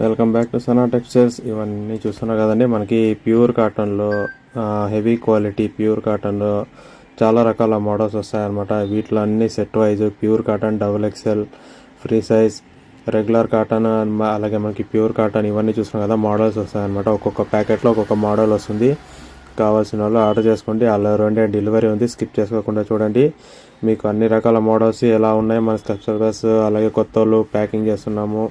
Welcome back to Sana textiles ఇవన్నీ చూస్తున్నారు కదండి. మనకి ప్యూర్ కాటన్లో హెవీ క్వాలిటీ ప్యూర్ కాటన్లో చాలా రకాల మోడల్స్ వస్తాయన్నమాట. వీటిలో అన్ని set wise pure cotton double XL free size regular cotton అలాగే మనకి ప్యూర్ కాటన్ ఇవన్నీ చూస్తున్నాం కదా మోడల్స్ వస్తాయన్నమాట. ఒక్కొక్క ప్యాకెట్లో ఒక్కొక్క మోడల్ వస్తుంది. కావాల్సిన వాళ్ళు ఆర్డర్ చేసుకోండి. అలా రెండు డెలివరీ ఉంది. స్కిప్ చేసుకోకుండా చూడండి. మీకు అన్ని రకాల మోడల్స్ ఎలా ఉన్నాయి మన సబ్స్క్రైబర్స్ అలాగే కొత్త వాళ్ళు ప్యాకింగ్ చేస్తున్నాము.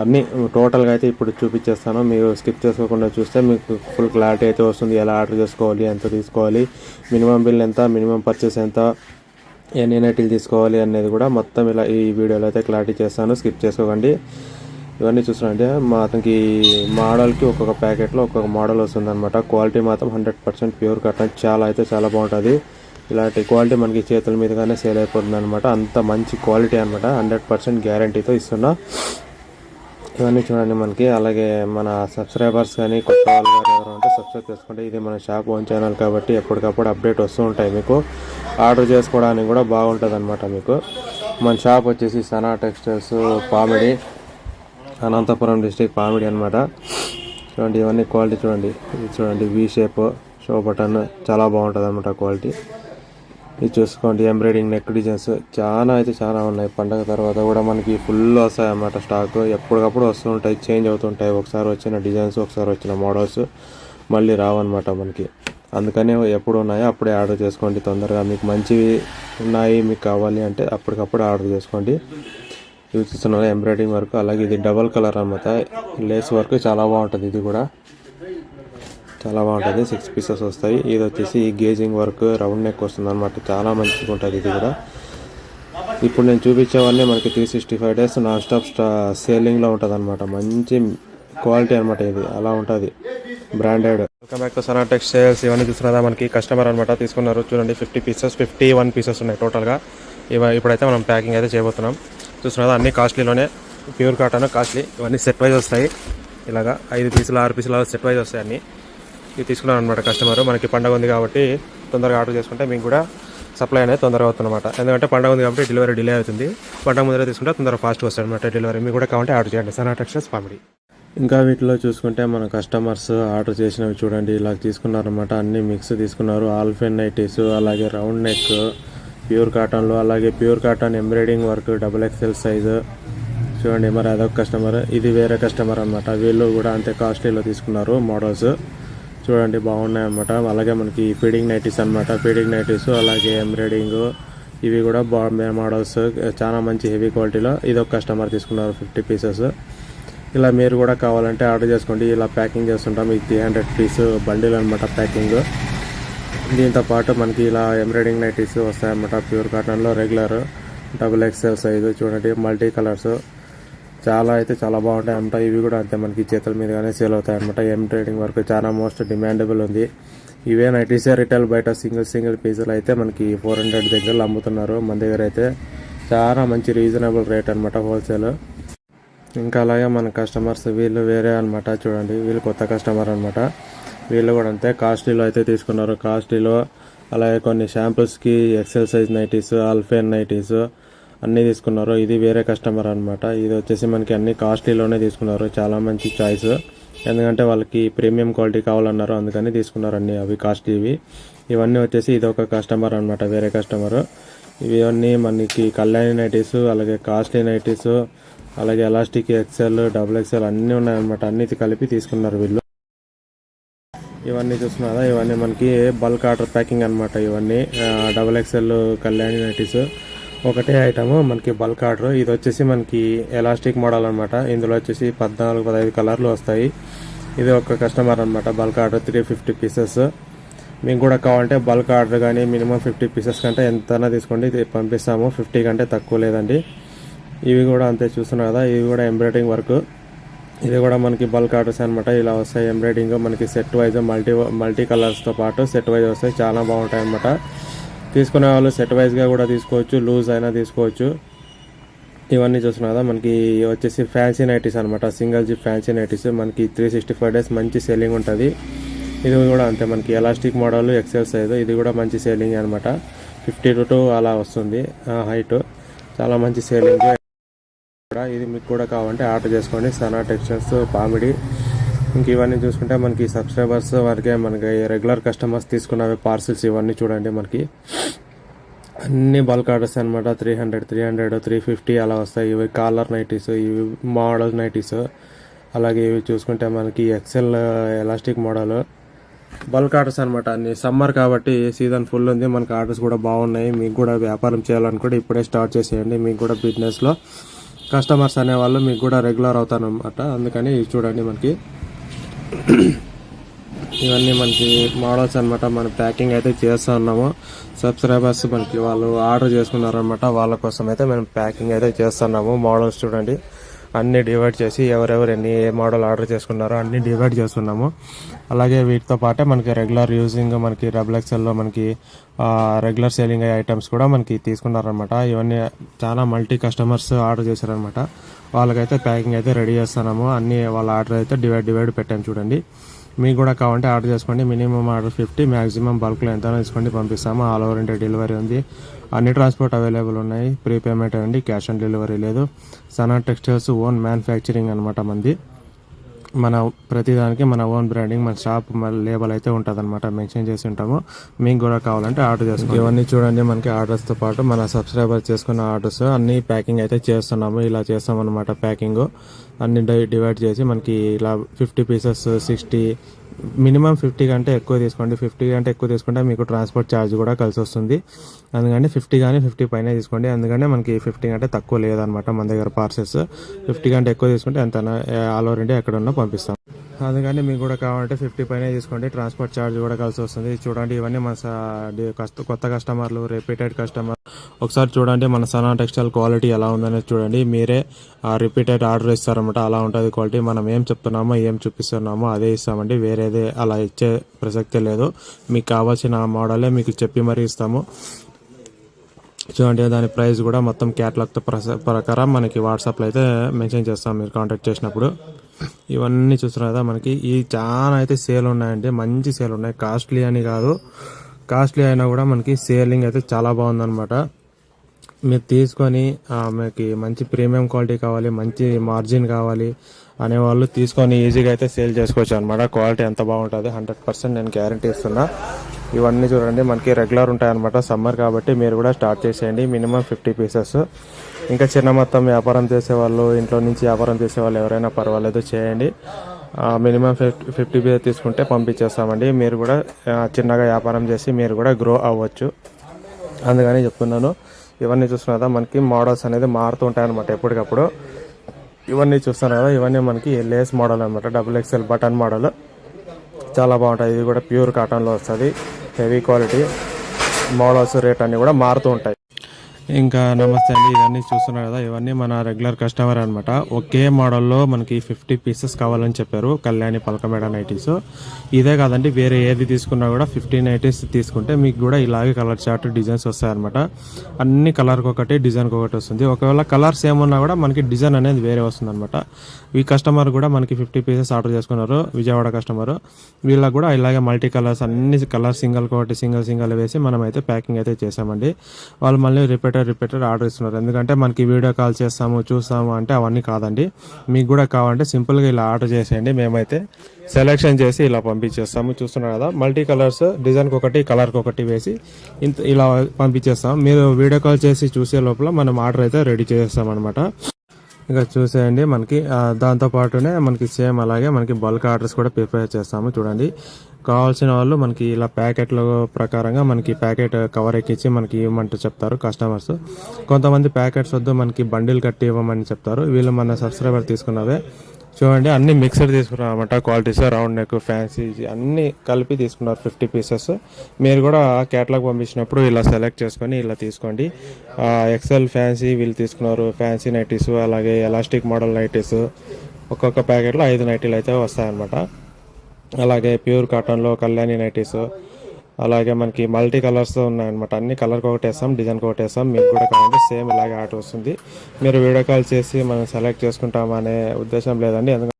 అన్నీ టోటల్గా అయితే ఇప్పుడు చూపించేస్తాను. మీరు స్కిప్ చేసుకోకుండా చూస్తే మీకు ఫుల్ క్లారిటీ అయితే వస్తుంది. ఎలా ఆర్డర్ చేసుకోవాలి ఎంత తీసుకోవాలి మినిమం బిల్ ఎంత మినిమం పర్చేస్ ఎంత ఎన్ని నైట్లు తీసుకోవాలి అనేది కూడా మొత్తం ఇలా ఈ వీడియోలో అయితే క్లారిటీ చేస్తాను. స్కిప్ చేసుకోకండి. ఇవన్నీ చూస్తున్నారంటే మా అతనికి మోడల్కి ఒక్కొక్క ప్యాకెట్లో ఒక్కొక్క మోడల్ వస్తుంది అనమాట క్వాలిటీ మాత్రం హండ్రెడ్ పర్సెంట్ ప్యూర్ కాటన్. చాలా అయితే చాలా బాగుంటుంది. ఇలాంటి క్వాలిటీ మనకి చేతుల మీదుగానే సేల్ అయిపోతుంది అనమాట అంత మంచి క్వాలిటీ అనమాట హండ్రెడ్ పర్సెంట్ గ్యారంటీతో ఇస్తున్నా. ఇవన్నీ చూడండి మనకి. అలాగే మన సబ్స్క్రైబర్స్ కానీ కొత్త వాళ్ళు కానీ ఎవరు ఉంటే సబ్స్క్రైబ్ చేసుకుంటే ఇది మన షాప్ ఓన్ ఛానల్ కాబట్టి ఎప్పటికప్పుడు అప్డేట్ వస్తూ ఉంటాయి మీకు. ఆర్డర్ చేసుకోవడానికి కూడా బాగుంటుంది అనమాట మీకు. మన షాప్ వచ్చేసి సనా టెక్స్టైల్స్ పామిడి అనంతపురం డిస్టిక్ పామిడి అనమాట చూడండి ఇవన్నీ క్వాలిటీ చూడండి. ఇది చూడండి వి షేప్ షో బటన్ చాలా బాగుంటుంది అనమాట క్వాలిటీ. ఇది చూసుకోండి ఎంబ్రాయిడింగ్ నెక్ డిజైన్స్ చాలా అయితే చాలా ఉన్నాయి. పండగ తర్వాత కూడా మనకి ఫుల్ వస్తాయి అన్నమాట స్టాక్ ఎప్పటికప్పుడు వస్తుంటాయి చేంజ్ అవుతుంటాయి ఒకసారి వచ్చిన డిజైన్స్ ఒకసారి వచ్చిన మోడల్స్ మళ్ళీ రావన్నమాట మనకి. అందుకనే ఎప్పుడు ఉన్నాయో అప్పుడే ఆర్డర్ చేసుకోండి తొందరగా. మీకు మంచివి ఉన్నాయి మీకు కావాలి అంటే అప్పటికప్పుడు ఆర్డర్ చేసుకోండి. యూజ్ చూస్తున్నారు ఎంబ్రాయిడింగ్ వర్క్ అలాగే ఇది డబల్ కలర్ అనమాట లేస్ వర్క్ చాలా బాగుంటుంది ఇది కూడా. చాలా బాగుంటుంది. సిక్స్ పీసెస్ వస్తాయి. ఇది వచ్చేసి గేజింగ్ వర్క్ రౌండ్ నెక్ వస్తుంది అనమాట చాలా మంచిగా ఉంటుంది ఇది కూడా. ఇప్పుడు నేను చూపించేవన్నీ మనకి three sixty five days non stop స్టా సేలింగ్లో ఉంటుంది అనమాట మంచి క్వాలిటీ అనమాట ఇది. అలా ఉంటుంది. Branded welcome back to Sana textiles ఇవన్నీ చూస్తున్నదా మనకి కస్టమర్ అనమాట తీసుకున్నారు. చూడండి fifty pieces fifty one pieces ఉన్నాయి టోటల్గా ఇవ ఇప్పుడైతే మనం ప్యాకింగ్ అయితే చేయబోతున్నాం. చూస్తున్నదా? అన్ని కాస్ట్లీలోనే ప్యూర్ కాటన్ కాస్ట్లీ ఇవన్నీ సెట్ వైజ్ వస్తాయి. ఇలాగా ఐదు పీసులు ఆరు పీసులు సెట్ వైజ్ వస్తాయి అన్నీ. ఇది తీసుకున్నాను అనమాట కస్టమర్ మనకి పండగ ఉంది కాబట్టి తొందరగా ఆర్డర్ చేసుకుంటే మీకు కూడా సప్లై అనేది తొందరగా అవుతుందన్నమాట ఎందుకంటే పండగ ఉంది కాబట్టి డెలివరీ డిలే అవుతుంది. పండగ ముందర తీసుకుంటే తొందరగా ఫాస్ట్ వస్తుంది అనమాట డెలివరీ మీకు కూడా కావాలంటే ఆర్డర్ చేయండి. సనా టెక్స్టైల్స్ కామెడీ ఇంకా వీటిలో చూసుకుంటే మన కస్టమర్స్ ఆర్డర్ చేసినవి చూడండి. ఇలా తీసుకున్నారనమాట అన్ని మిక్స్ తీసుకున్నారు. ఆల్ఫెన్ నైటీస్ అలాగే రౌండ్ నెక్ ప్యూర్ కాటన్లో అలాగే pure cotton embroidering work double XL size చూడండి మరి అదొక కస్టమర్ ఇది వేరే కస్టమర్ అనమాట వీళ్ళు కూడా అంతే కాస్ట్లీలో తీసుకున్నారు మోడల్స్ చూడండి బాగున్నాయి అనమాట అలాగే మనకి ఫీడింగ్ నైటీస్ అనమాట ఫీడింగ్ నైటీస్ అలాగే ఎంబ్రాయిడింగ్ ఇవి కూడా బాగున్నాయి మోడల్స్. చాలా మంచి హెవీ క్వాలిటీలో ఇది ఒక కస్టమర్ తీసుకున్నారు ఫిఫ్టీ పీసెస్. ఇలా మీరు కూడా కావాలంటే ఆర్డర్ చేసుకోండి. ఇలా ప్యాకింగ్ చేస్తుంటాం. ఇది త్రీ హండ్రెడ్ పీస్ బండిల్ అనమాట ప్యాకింగ్. దీంతో పాటు మనకి ఇలా ఎంబ్రాయిడింగ్ నైటీస్ వస్తాయన్నమాట. ప్యూర్ కాటన్లో రెగ్యులర్ డబుల్ ఎక్స్ఎల్ సైజు చూడండి. Multi colours. చాలా అయితే చాలా బాగుంటాయి అనమాట ఇవి కూడా అంతే మనకి చేతుల మీదగానే సేల్ అవుతాయి అనమాట ట్రేడింగ్ వర్క్ చాలా మోస్ట్ డిమాండబుల్ ఉంది. ఇవే నైటీసే రిటైల్ బయట సింగిల్ సింగిల్ పీసులు అయితే మనకి ఫోర్ హండ్రెడ్ దగ్గర అమ్ముతున్నారు. మన దగ్గర అయితే చాలా మంచి రీజనబుల్ రేట్ అనమాట హోల్సేల్ ఇంకా అలాగే మన కస్టమర్స్ వీళ్ళు వేరే అనమాట చూడండి. వీళ్ళు కొత్త కస్టమర్ అనమాట వీళ్ళు కూడా అంతే కాస్ట్లీలో అయితే తీసుకున్నారు. కాస్ట్లీలో అలాగే కొన్ని షాంపుల్స్కి ఎక్సెల్ సైజ్ నైటీస్ అల్ఫేన్ నైటీస్ అన్నీ తీసుకున్నారు. ఇది వేరే కస్టమర్ అనమాట ఇది వచ్చేసి మనకి అన్ని కాస్ట్లీలోనే తీసుకున్నారు. చాలా మంచి చాయిస్ ఎందుకంటే వాళ్ళకి ప్రీమియం క్వాలిటీ కావాలన్నారు. అందుకని తీసుకున్నారు అన్ని అవి కాస్ట్లీవి ఇవన్నీ వచ్చేసి ఇది ఒక కస్టమర్ అనమాట వేరే కస్టమర్ ఇవన్నీ మనకి కళ్యాణి నైటీస్ అలాగే కాస్ట్లీ నైటీస్ అలాగే ఎలాస్టిక్ ఎక్సెల్ డబుల్ ఎక్సెల్ అన్నీ ఉన్నాయన్నమాట. అన్ని కలిపి తీసుకున్నారు వీళ్ళు. ఇవన్నీ చూస్తున్నారా? ఇవన్నీ మనకి బల్క్ ఆర్డర్ ప్యాకింగ్ అనమాట ఇవన్నీ. Double XL Kalyani nighties. ఒకటే ఐటమ్ మనకి బల్క్ ఆర్డర్ ఇది వచ్చేసి మనకి ఎలాస్టిక్ మోడల్ అనమాట ఇందులో వచ్చేసి పద్నాలుగు పదహైదు కలర్లు వస్తాయి. ఇది ఒక కస్టమర్ అనమాట bulk order three fifty pieces మీకు కూడా కావాలంటే బల్క్ ఆర్డర్ కానీ మినిమం ఫిఫ్టీ పీసెస్ కంటే ఎంతైనా తీసుకోండి. ఇది పంపిస్తాము. ఫిఫ్టీ కంటే తక్కువ లేదండి. ఇవి కూడా అంతే చూస్తున్నారు కదా. ఇవి కూడా ఎంబ్రాయిడింగ్ వర్క్ ఇది కూడా మనకి బల్క్ ఆర్డర్స్ అనమాట ఇలా వస్తాయి. ఎంబ్రాయిడింగ్ మనకి సెట్ వైజ్ మల్టీ మల్టీ కలర్స్తో పాటు సెట్ వైజ్ వస్తాయి. చాలా బాగుంటాయి అనమాట తీసుకునే వాళ్ళు సెట్ వైజ్గా కూడా తీసుకోవచ్చు లూజ్ అయినా తీసుకోవచ్చు. ఇవన్నీ చూస్తున్నారు కదా మనకి వచ్చేసి ఫ్యాన్సీ నైటీస్ అనమాట సింగిల్ జిప్ ఫ్యాన్సీ నైటీస్ మనకి త్రీ సిక్స్టీ ఫైవ్ డేస్ మంచి సెల్లింగ్ ఉంటుంది. ఇది కూడా అంతే మనకి ఎలాస్టిక్ మోడల్ ఎక్సెల్ సైజ్ ఇది కూడా మంచి సేలింగ్ అనమాట ఫిఫ్టీ టు టూ అలా వస్తుంది హైట్ చాలా మంచి సేలింగ్ కూడా. ఇది మీకు కూడా కావాలంటే ఆర్డర్ చేసుకోండి. సనా టెక్స్టైల్స్ పామిడి ఇంక ఇవన్నీ చూసుకుంటే మనకి సబ్స్క్రైబర్స్ వరకే మనకి రెగ్యులర్ కస్టమర్స్ తీసుకున్నవి పార్సిల్స్ ఇవన్నీ చూడండి మనకి. అన్ని బల్క్ ఆర్డర్స్ అనమాట three hundred three hundred three fifty అలా వస్తాయి. ఇవి కాలర్ నైటీస్ ఇవి మోడల్ నైటీస్ అలాగే ఇవి చూసుకుంటే మనకి XL elastic model bulk orders అనమాట అన్ని. సమ్మర్ కాబట్టి సీజన్ ఫుల్ ఉంది. మనకి ఆర్డర్స్ కూడా బాగున్నాయి. మీకు కూడా వ్యాపారం చేయాలనుకుంటే ఇప్పుడే స్టార్ట్ చేసేయండి. మీకు కూడా బిజినెస్లో కస్టమర్స్ అనేవాళ్ళు మీకు కూడా రెగ్యులర్ అవుతారనమాట అందుకని ఇవి చూడండి మనకి. ఇవన్నీ మనకి మోడల్స్ అన్నమాట. మన ప్యాకింగ్ అయితే చేస్తూ ఉన్నాము. సబ్స్క్రైబర్స్ మనకి వాళ్ళు ఆర్డర్ చేసుకున్నారనమాట వాళ్ళ కోసం అయితే మనం ప్యాకింగ్ అయితే చేస్తున్నాము మోడల్స్ చూడండి. అన్ని డివైడ్ చేసి ఎవరెవరు ఎన్ని ఏ మోడల్ ఆర్డర్ చేసుకున్నారో అన్ని డివైడ్ చేస్తున్నాము. అలాగే వీటితో పాటే మనకి రెగ్యులర్ యూజింగ్ మనకి డబుల్ ఎక్స్ఎల్లో మనకి రెగ్యులర్ సేలింగ్ అయ్యే ఐటమ్స్ కూడా మనకి తీసుకున్నారనమాట ఇవన్నీ చాలా మల్టీ కస్టమర్స్ ఆర్డర్ చేశారనమాట వాళ్ళకైతే ప్యాకింగ్ అయితే రెడీ చేస్తున్నాము. అన్ని వాళ్ళ ఆర్డర్ అయితే డివైడ్ డివైడ్ పెట్టాను చూడండి. మీకు కూడా కావాలంటే ఆర్డర్ చేసుకోండి. మినిమం ఆర్డర్ ఫిఫ్టీ మ్యాక్సిమం బల్క్లో ఎంత తీసుకోండి పంపిస్తాము. ఆల్ ఓవర్ ఇండియా డెలివరీ ఉంది. అన్ని ట్రాన్స్పోర్ట్ అవైలబుల్ ఉన్నాయి. ప్రీపేమెంట్ అండి క్యాష్ ఆన్ డెలివరీ లేదు. సనా టెక్స్టైల్స్ ఓన్ మ్యానుఫ్యాక్చరింగ్ అనమాట మంది. మన ప్రతిదానికి మన ఓన్ బ్రాండింగ్ మన షాప్ మన లేబల్ అయితే ఉంటుంది అనమాట మెన్షన్ చేసి ఉంటాము. మీకు కూడా కావాలంటే ఆర్డర్ చేసుకోండి. ఇవన్నీ చూడండి మనకి ఆర్డర్స్తో పాటు మన సబ్స్క్రైబర్ చేసుకున్న ఆర్డర్స్ అన్ని ప్యాకింగ్ అయితే చేస్తున్నాము. ఇలా చేస్తాం అనమాట ప్యాకింగ్ అన్ని డై- డివైడ్ చేసి మనకి ఇలా fifty pieces sixty minimum fifty కంటే ఎక్కువ తీసుకోండి. ఫిఫ్టీ కంటే ఎక్కువ తీసుకుంటే మీకు ట్రాన్స్పోర్ట్ ఛార్జ్ కూడా కలిసి వస్తుంది. అందుకని ఫిఫ్టీ కానీ ఫిఫ్టీ పైన తీసుకోండి. అందుకనే మనకి ఫిఫ్టీ కంటే తక్కువ లేదనమాట మన దగ్గర పార్సెస్. ఫిఫ్టీ కంటే ఎక్కువ తీసుకుంటే ఎంత ఆల్ ఓవర్ ఇండియా ఎక్కడ ఉన్నా పంపిస్తాం. అందుకని మీకు కూడా కావాలంటే ఫిఫ్టీ పైన తీసుకోండి. ట్రాన్స్పోర్ట్ ఛార్జ్ కూడా కలిసి వస్తుంది. చూడండి ఇవన్నీ మన కొత్త కస్టమర్లు రిపీటెడ్ కస్టమర్. ఒకసారి చూడండి మన సనా టెక్స్టైల్ క్వాలిటీ ఎలా ఉందనేది చూడండి. మీరే రిపీటెడ్ ఆర్డర్ ఇస్తారన్నమాట. అలా ఉంటుంది క్వాలిటీ. మనం ఏం చెప్తున్నామో ఏం చూపిస్తున్నామో అదే ఇస్తామండి. వేరేదే అలా ఇచ్చే ప్రసక్తే లేదు. మీకు కావాల్సిన మోడలే మీకు చెప్పి మరీ ఇస్తాము. చూడండి దాని ప్రైస్ కూడా మొత్తం క్యాటలాగ్తో ప్రకారం మనకి వాట్సాప్లో అయితే మెన్షన్ చేస్తాం. మీరు కాంటాక్ట్ చేసినప్పుడు. ఇవన్నీ చూస్తున్నారు కదా మనకి. ఈ చాలా అయితే సేల్ ఉన్నాయండి. మంచి సేల్ ఉన్నాయి. కాస్ట్లీ అని కాదు. కాస్ట్లీ అయినా కూడా మనకి సేలింగ్ అయితే చాలా బాగుందన్నమాట. మీరు తీసుకొని మీకు మంచి ప్రీమియం క్వాలిటీ కావాలి మంచి మార్జిన్ కావాలి అనేవాళ్ళు తీసుకొని ఈజీగా అయితే సేల్ చేసుకోవచ్చు అనమాట క్వాలిటీ ఎంత బాగుంటుంది హండ్రెడ్ పర్సెంట్ నేను గ్యారంటీ ఇస్తున్నా. ఇవన్నీ చూడండి మనకి రెగ్యులర్ ఉంటాయి అనమాట సమ్మర్ కాబట్టి మీరు కూడా స్టార్ట్ చేసేయండి మినిమం ఫిఫ్టీ పీసెస్ ఇంకా చిన్న మొత్తం వ్యాపారం చేసేవాళ్ళు ఇంట్లో నుంచి వ్యాపారం చేసేవాళ్ళు ఎవరైనా పర్వాలేదు చేయండి. మినిమం ఫిఫ్టీ ఫిఫ్టీ పీసెస్ తీసుకుంటే పంపించేస్తామండి. మీరు కూడా చిన్నగా వ్యాపారం చేసి మీరు కూడా గ్రో అవ్వచ్చు. అందుకని చెప్తున్నాను ఇవన్నీ చూస్తున్న కదా మనకి మోడల్స్ అనేది మారుతూ ఉంటాయన్నమాట ఎప్పటికప్పుడు. ఇవన్నీ చూస్తున్నారు కదా ఇవన్నీ మనకి లేస్ మోడల్ అనమాట డబుల్ ఎక్స్ఎల్ బటన్ మోడల్ చాలా బాగుంటాయి ఇది కూడా ప్యూర్ కాటన్లో వస్తుంది. హెవీ క్వాలిటీ మోడల్స్ రేట్ అన్నీ కూడా మారుతూ ఉంటాయి. ఇంకా నమస్తే అండి ఇవన్నీ చూస్తున్నారు కదా ఇవన్నీ మన రెగ్యులర్ కస్టమర్ అనమాట ఒకే మోడల్లో మనకి ఫిఫ్టీ పీసెస్ కావాలని చెప్పారు కళ్యాణి పలకమేడ నైటీస్. ఇదే కాదండి వేరే ఏది తీసుకున్నా కూడా ఫిఫ్టీ నైటీస్ తీసుకుంటే మీకు కూడా ఇలాగే కలర్ చార్ట్ డిజైన్స్ వస్తాయన్నమాట. అన్ని కలర్కి ఒకటి డిజైన్కి ఒకటి వస్తుంది. ఒకవేళ కలర్ సేమ్ ఉన్నా కూడా మనకి డిజైన్ అనేది వేరే వస్తుంది అనమాట ఈ కస్టమర్ కూడా మనకి ఫిఫ్టీ పీసెస్ ఆర్డర్ చేసుకున్నారు విజయవాడ కస్టమర్ వీళ్ళకి కూడా ఇలాగే మల్టీ కలర్స్ అన్ని కలర్ సింగిల్ ఒకటి సింగిల్ సింగిల్ వేసి మనం అయితే ప్యాకింగ్ అయితే చేసామండి వాళ్ళు మళ్ళీ రిపీటెడ్ రిపీటెడ్ ఆర్డర్ ఇస్తున్నారు. ఎందుకంటే మనకి వీడియో కాల్ చేస్తాము చూస్తాము అంటే అవన్నీ కాదండి. మీకు కూడా కావాలంటే సింపుల్గా ఇలా ఆర్డర్ చేసేయండి. మేమైతే సెలెక్షన్ చేసి ఇలా పంపించేస్తాము. చూస్తున్నారు కదా మల్టీ కలర్స్ డిజైన్కి ఒకటి కలర్కి ఒకటి వేసి ఇంత ఇలా పంపించేస్తాం మీరు వీడియో కాల్ చేసి చూసే లోపల మనం ఆర్డర్ అయితే రెడీ చేసేస్తాం అనమాట ఇంకా చూసేయండి మనకి దాంతోపాటునే దాంతో పాటునే మనకి సేమ్ అలాగే మనకి బల్క్ ఆర్డర్స్ కూడా ప్రిపేర్ చేస్తాము చూడండి. కావాల్సిన వాళ్ళు మనకి ఇలా ప్యాకెట్ల ప్రకారంగా మనకి ప్యాకెట్ కవర్ ఎక్కించి మనకి ఇవ్వమంటూ చెప్తారు కస్టమర్స్. కొంతమంది ప్యాకెట్స్ వద్దు మనకి బండిల్ కట్టి ఇవ్వమని చెప్తారు. వీళ్ళు మన సబ్స్క్రైబర్ తీసుకున్నవే. చూడండి అన్ని మిక్సర్ తీసుకున్నారు అనమాట క్వాలిటీస్ రౌండ్ నెక్ ఫ్యాన్సీ అన్ని కలిపి తీసుకున్నారు ఫిఫ్టీ పీసెస్ మీరు కూడా క్యాటలాగ్ పంపించినప్పుడు ఇలా సెలెక్ట్ చేసుకొని ఇలా తీసుకోండి. ఎక్సెల్ ఫ్యాన్సీ వీళ్ళు తీసుకున్నారు. ఫ్యాన్సీ నైటీస్ అలాగే ఎలాస్టిక్ మోడల్ నైటీస్ ఒక్కొక్క ప్యాకెట్లో ఐదు నైటీలు అయితే వస్తాయన్నమాట. అలాగే ప్యూర్ కాటన్లో కళ్యాణి నైటీస్ అలాగే మనకి మల్టీ కలర్స్ ఉన్నాయన్నమాట. అన్ని కలర్కి ఒకటి వేస్తాం డిజైన్కి ఒకటి వేస్తాం మీకు కూడా కావాలంటే సేమ్ ఇలాగే ఆర్డర్ వస్తుంది. మీరు వీడియో కాల్ చేసి మనం సెలెక్ట్ చేసుకుంటాం అనే ఉద్దేశం లేదండి. ఎందుకంటే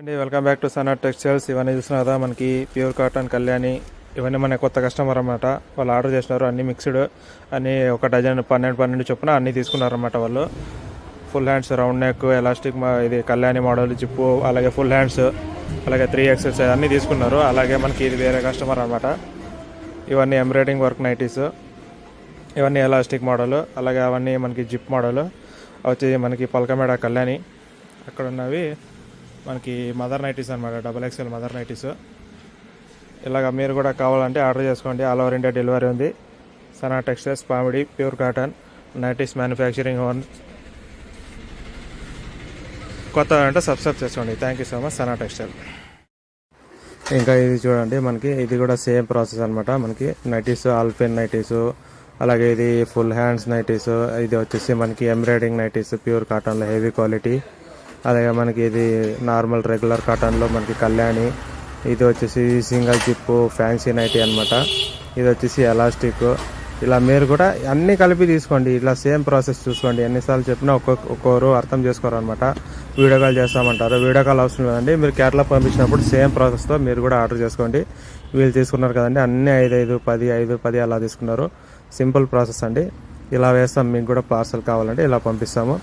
అండి welcome back to Sana textiles. ఇవన్నీ చూస్తున్నారు కదా మనకి ప్యూర్ కాటన్ కళ్యాణి ఇవన్నీ మన కొత్త కస్టమర్ అనమాట వాళ్ళు ఆర్డర్ చేసినారు అన్ని మిక్స్డ్ అన్ని ఒక డజన్ పన్నెండు పన్నెండు చొప్పున అన్ని తీసుకున్నారన్నమాట వాళ్ళు. Full hands round neck elastic ఇది కళ్యాణి మోడల్ జిప్పు అలాగే ఫుల్ హ్యాండ్స్. అలాగే త్రీ ఎక్సెస్ అన్నీ తీసుకున్నారు. అలాగే మనకి ఇది వేరే కస్టమర్ అనమాట ఇవన్నీ ఎంబ్రాయిడింగ్ వర్క్ నైటీస్ ఇవన్నీ ఎలాస్టిక్ మోడల్ అలాగే అవన్నీ మనకి జిప్ మోడల్ వచ్చి మనకి పలకమేడ కళ్యాణి. అక్కడ ఉన్నవి మనకి మదర్ నైటీస్ అనమాట డబల్ ఎక్స్ఎల్ మదర్ నైటీస్ ఇలాగ మీరు కూడా కావాలంటే ఆర్డర్ చేసుకోండి. ఆల్ ఓవర్ ఇండియా డెలివరీ ఉంది. Sana textiles Pamidi pure cotton nighties manufacturing own కొత్త అంటే సబ్స్క్రైబ్ చేసుకోండి. Thank you so much Sana textile ఇంకా ఇది చూడండి మనకి ఇది కూడా సేమ్ ప్రాసెస్ అనమాట మనకి నైటీస్ ఆల్ఫిన్ నైటీస్ అలాగే ఇది ఫుల్ హ్యాండ్స్ నైటీస్ ఇది వచ్చేసి మనకి ఎంబ్రాయిడింగ్ నైటీస్ ప్యూర్ కాటన్లో హెవీ క్వాలిటీ అలాగే మనకి ఇది నార్మల్ రెగ్యులర్ కాటన్లో మనకి కళ్యాణి. ఇది వచ్చేసి సింగల్ జిప్ ఫ్యాన్సీ నైటీ అనమాట ఇది వచ్చేసి ఎలాస్టిక్ ఇలా మీరు కూడా అన్నీ కలిపి తీసుకోండి. ఇలా సేమ్ ప్రాసెస్ చూసుకోండి. ఎన్నిసార్లు చెప్పినా ఒక్కొక్క ఒక్కొక్కరు అర్థం చేసుకోరు అనమాట వీడియో కాల్ చేస్తామంటారు. వీడియో కాల్ అవసరం లేదండి. మీరు కేరళ పంపించినప్పుడు సేమ్ ప్రాసెస్తో మీరు కూడా ఆర్డర్ చేసుకోండి. వీళ్ళు తీసుకున్నారు కదండి. అన్నీ ఐదు ఐదు పది ఐదు పది అలా తీసుకున్నారు. సింపుల్ ప్రాసెస్ అండి. ఇలా వేస్తాం. మీకు కూడా పార్సల్ కావాలంటే ఇలా పంపిస్తాము.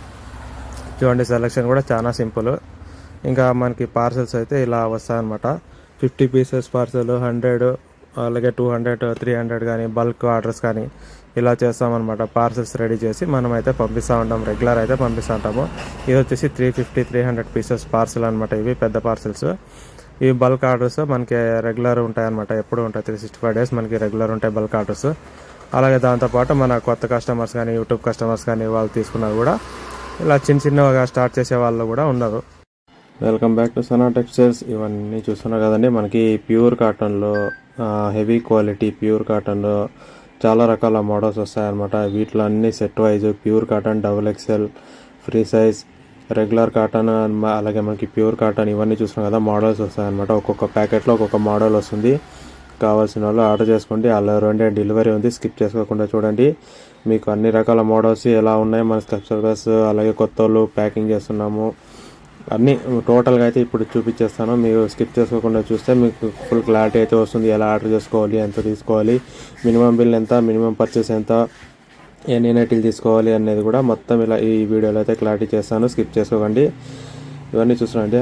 చూడండి సెలక్షన్ కూడా చాలా సింపుల్. ఇంకా మనకి పార్సల్స్ అయితే ఇలా వస్తాయన్నమాట. ఫిఫ్టీ పీసెస్ పార్సల్ హండ్రెడ్ అలాగే టూ హండ్రెడ్ త్రీ హండ్రెడ్ కానీ బల్క్ ఆర్డర్స్ కానీ ఇలా చేస్తామన్నమాట. పార్సల్స్ రెడీ చేసి మనం అయితే పంపిస్తూ ఉంటాం. రెగ్యులర్ అయితే పంపిస్తూ ఉంటాము. ఇది వచ్చేసి three fifty three hundred pieces parcel అనమాట ఇవి పెద్ద పార్సల్స్ ఈ బల్క్ ఆర్డర్స్ మనకి రెగ్యులర్ ఉంటాయి అనమాట ఎప్పుడు ఉంటాయి? త్రీ సిక్స్టీ ఫైవ్ డేస్ మనకి రెగ్యులర్ ఉంటాయి బల్క్ ఆర్డర్స్. అలాగే దాంతోపాటు మన కొత్త కస్టమర్స్ కానీ యూట్యూబ్ కస్టమర్స్ కానీ వాళ్ళు తీసుకున్నారు కూడా. ఇలా చిన్న చిన్నగా స్టార్ట్ చేసే వాళ్ళు కూడా ఉన్నారు. Welcome back to Sana textiles ఇవన్నీ చూస్తున్నారు కదండి. మనకి ప్యూర్ కాటన్లో హెవీ క్వాలిటీ ప్యూర్ కాటన్ చాలా రకాల మోడల్స్ వస్తాయన్నమాట. వీటిలో అన్ని set wise pure cotton double XL free size regular cotton అలాగే మనకి ప్యూర్ కాటన్ ఇవన్నీ చూసినాం కదా మోడల్స్ వస్తాయన్నమాట. ఒక్కొక్క ప్యాకెట్లో ఒక్కొక్క మోడల్ వస్తుంది. కావాల్సిన వాళ్ళు ఆర్డర్ చేసుకోండి. అలా రెండే డెలివరీ ఉంది. స్కిప్ చేసుకోకుండా చూడండి. మీకు అన్ని రకాల మోడల్స్ ఎలా ఉన్నాయి? మన సబ్స్క్రైబర్స్ అలాగే కొత్త వాళ్ళు ప్యాకింగ్ చేస్తున్నాము. అన్నీ టోటల్గా అయితే ఇప్పుడు చూపించేస్తాను. మీరు స్కిప్ చేసుకోకుండా చూస్తే మీకు ఫుల్ క్లారిటీ అయితే వస్తుంది. ఎలా ఆర్డర్ చేసుకోవాలి ఎంత తీసుకోవాలి మినిమం బిల్ ఎంత మినిమం పర్చేస్ ఎంత ఎన్ని నైటీలు తీసుకోవాలి అనేది కూడా మొత్తం ఇలా ఈ వీడియోలో అయితే క్లారిటీ చేస్తాను. స్కిప్ చేసుకోకండి. ఇవన్నీ చూస్తున్నాంటే